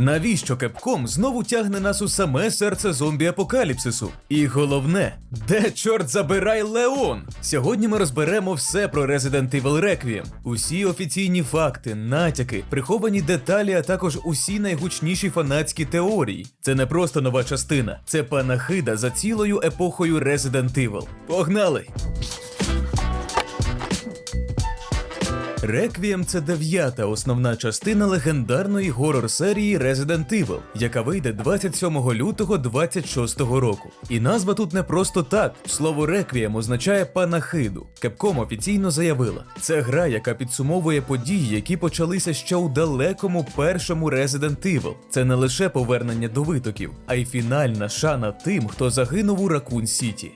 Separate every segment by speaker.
Speaker 1: Навіщо Кепком знову тягне нас у саме серце зомбі апокаліпсису? І головне, де чорт забирай Леон? Сьогодні ми розберемо все про Resident Evil Requiem. Усі офіційні факти, натяки, приховані деталі, а також усі найгучніші фанатські теорії. Це не просто нова частина, це панахида за цілою епохою Resident Evil. Погнали! Реквієм це дев'ята основна частина легендарної горор-серії Resident Evil, яка вийде 27 лютого 26 року. І назва тут не просто так. Слово реквієм означає панахиду. Кепком офіційно заявила, це гра, яка підсумовує події, які почалися ще у далекому першому Resident Evil. Це не лише повернення до витоків, а й фінальна шана тим, хто загинув у Ракун Сіті.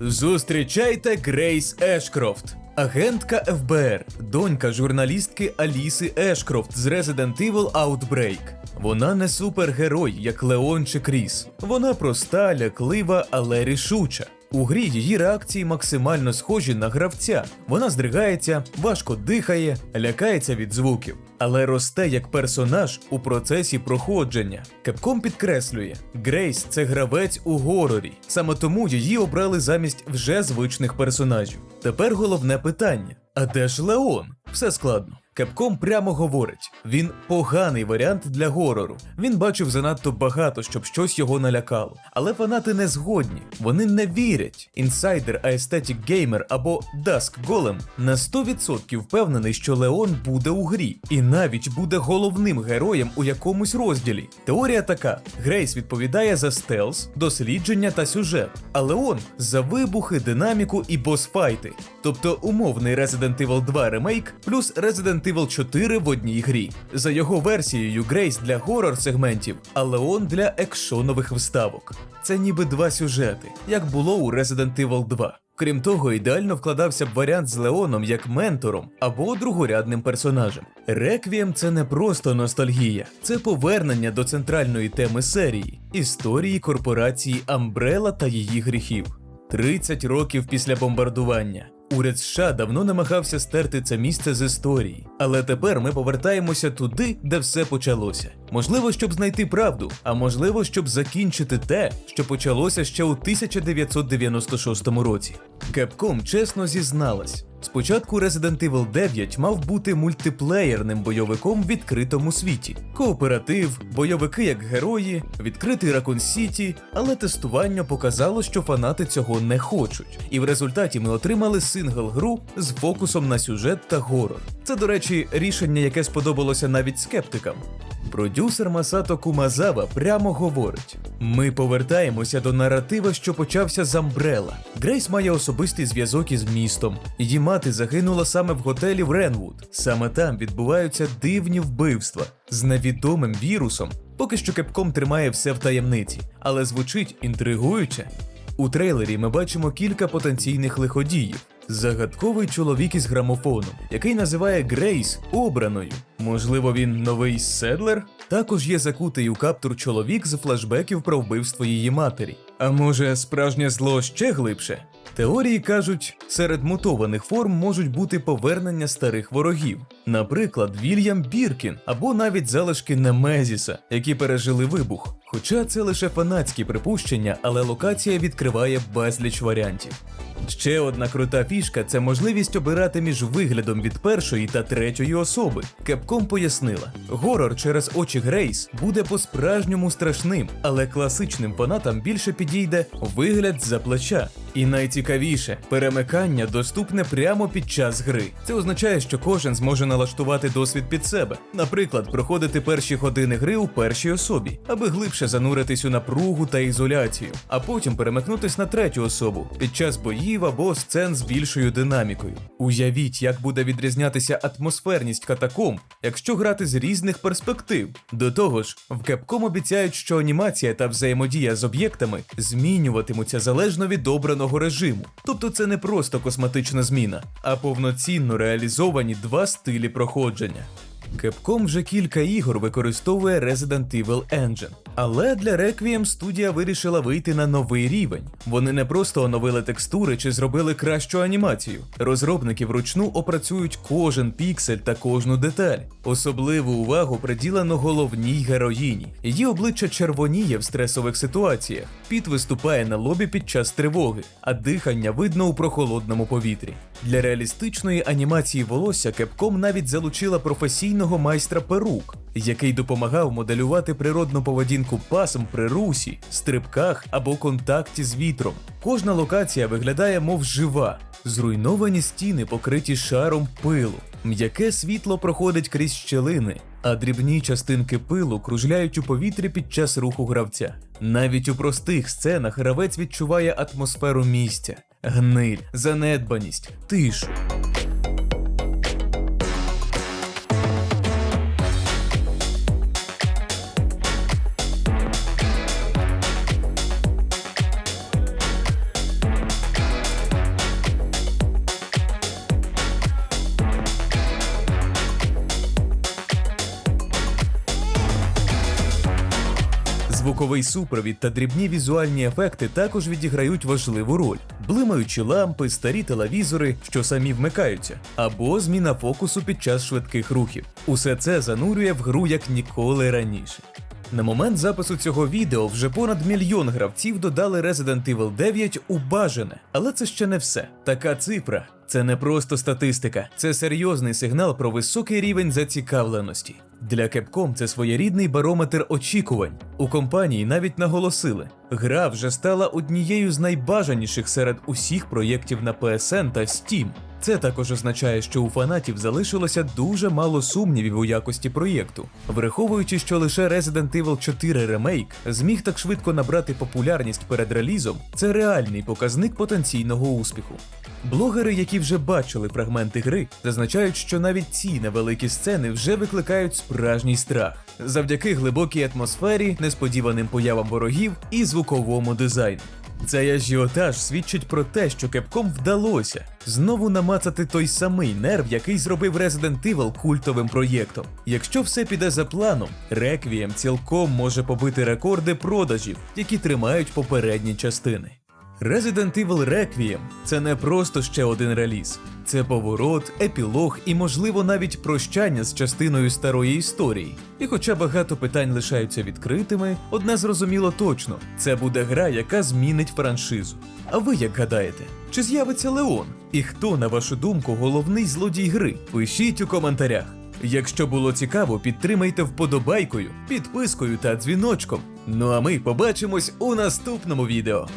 Speaker 1: Зустрічайте Грейс Ешкрофт. Агентка ФБР, донька журналістки Аліси Ешкрофт з Resident Evil Outbreak. Вона не супергерой, як Леон чи Кріс. Вона проста, ляклива, але рішуча. У грі її реакції максимально схожі на гравця. Вона здригається, важко дихає, лякається від звуків, але росте як персонаж у процесі проходження. Капком підкреслює, Грейс це гравець у горорі. Саме тому її обрали замість вже звичних персонажів. Тепер головне питання: а де ж Леон? Все складно. Кепком прямо говорить: він поганий варіант для горору. Він бачив занадто багато, щоб щось його налякало. Але фанати не згодні. Вони не вірять. Інсайдер Aesthetic Gamer або Dusk Golem на 100% впевнений, що Леон буде у грі, і навіть буде головним героєм у якомусь розділі. Теорія така: Грейс відповідає за стелс, дослідження та сюжет, а Леон за вибухи, динаміку і босфайти. Тобто умовний Resident Evil 2 ремейк плюс Resident Evil 4 в одній грі. За його версією, Грейс для горор сегментів, а Леон для екшонових вставок. Це ніби два сюжети, як було у Resident Evil 2. Крім того, ідеально вкладався б варіант з Леоном як ментором або другорядним персонажем. Реквієм це не просто ностальгія, це повернення до центральної теми серії історії корпорації Umbrella та її гріхів. 30 років після бомбардування. Уряд США давно намагався стерти це місце з історії, але тепер ми повертаємося туди, де все почалося. Можливо, щоб знайти правду, а можливо, щоб закінчити те, що почалося ще у 1996 році. Capcom чесно зізналась. Спочатку Resident Evil 9 мав бути мультиплеєрним бойовиком в відкритому світі. Кооператив, бойовики як герої, відкритий Ракун Сіті, але тестування показало, що фанати цього не хочуть. І в результаті ми отримали сингл-гру з фокусом на сюжет та горор. Це, до речі, рішення, яке сподобалося навіть скептикам. Продюсер Масато Кумазава прямо говорить: ми повертаємося до наратива, що почався з Амбрела. Грейс має особистий зв'язок із містом. Її мати загинула саме в готелі в Ренвуд. Саме там відбуваються дивні вбивства з невідомим вірусом. Поки що Кепком тримає все в таємниці, але звучить інтригуюче. У трейлері ми бачимо кілька потенційних лиходіїв. Загадковий чоловік із грамофоном, який називає Грейс обраною. Можливо, він новий седлер? Також є закутий у каптур чоловік з флешбеків про вбивство її матері. А може, справжнє зло ще глибше? Теорії кажуть, серед мутованих форм можуть бути повернення старих ворогів, наприклад, Вільям Біркін або навіть залишки Немезіса, які пережили вибух. Хоча це лише фанатські припущення, але локація відкриває безліч варіантів. Ще одна крута фішка це можливість обирати між виглядом від першої та третьої особи. Кепком пояснила, горор через очі Грейс буде по-справжньому страшним, але класичним фанатам більше підійде вигляд за плеча. І найцікавіше, перемикання доступне прямо під час гри. Це означає, що кожен зможе налаштувати досвід під себе, наприклад, проходити перші години гри у першій особі, аби глибше зануритись у напругу та ізоляцію, а потім перемикнутись на третю особу під час боїв або сцен з більшою динамікою. Уявіть, як буде відрізнятися атмосферність катакомб, якщо грати з різних перспектив. До того ж, в Capcom обіцяють, що анімація та взаємодія з об'єктами змінюватимуться залежно від обраного режиму. Тобто це не просто косметична зміна, а повноцінно реалізовані два стилі проходження. Capcom вже кілька ігор використовує Resident Evil Engine. Але для Requiem студія вирішила вийти на новий рівень. Вони не просто оновили текстури чи зробили кращу анімацію. Розробники вручну опрацюють кожен піксель та кожну деталь. Особливу увагу приділено головній героїні. Її обличчя червоніє в стресових ситуаціях, піт виступає на лобі під час тривоги, а дихання видно у прохолодному повітрі. Для реалістичної анімації волосся Capcom навіть залучила професійного майстра перук, який допомагав моделювати природну поведінку пасм при русі, стрибках або контакті з вітром. Кожна локація виглядає мов жива. Зруйновані стіни покриті шаром пилу. М'яке світло проходить крізь щелини, а дрібні частинки пилу кружляють у повітрі під час руху гравця. Навіть у простих сценах гравець відчуває атмосферу місця, гниль, занедбаність, тишу. Звуковий супровід та дрібні візуальні ефекти також відіграють важливу роль: блимаючі лампи, старі телевізори, що самі вмикаються, або зміна фокусу під час швидких рухів. Усе це занурює в гру як ніколи раніше. На момент запису цього відео вже понад мільйон гравців додали Resident Evil 9 у бажане, але це ще не все. Така цифра це не просто статистика, це серйозний сигнал про високий рівень зацікавленості. Для Capcom це своєрідний барометр очікувань. У компанії навіть наголосили, гра вже стала однією з найбажаніших серед усіх проєктів на PSN та Steam. Це також означає, що у фанатів залишилося дуже мало сумнівів у якості проєкту, враховуючи, що лише Resident Evil 4 Remake зміг так швидко набрати популярність перед релізом, це реальний показник потенційного успіху. Блогери, які вже бачили фрагменти гри, зазначають, що навіть ці невеликі сцени вже викликають справжній страх завдяки глибокій атмосфері, несподіваним появам ворогів і звуковому дизайну. Цей ажіотаж свідчить про те, що Capcom вдалося знову намацати той самий нерв, який зробив Resident Evil культовим проєктом. Якщо все піде за планом, Requiem цілком може побити рекорди продажів, які тримають попередні частини. Resident Evil Requiem – це не просто ще один реліз, це поворот, епілог і, можливо, навіть прощання з частиною старої історії. І хоча багато питань лишаються відкритими, одне зрозуміло точно: це буде гра, яка змінить франшизу. А ви як гадаєте, чи з'явиться Леон? І хто, на вашу думку, головний злодій гри? Пишіть у коментарях. Якщо було цікаво, підтримайте вподобайкою, підпискою та дзвіночком. Ну а ми побачимось у наступному відео.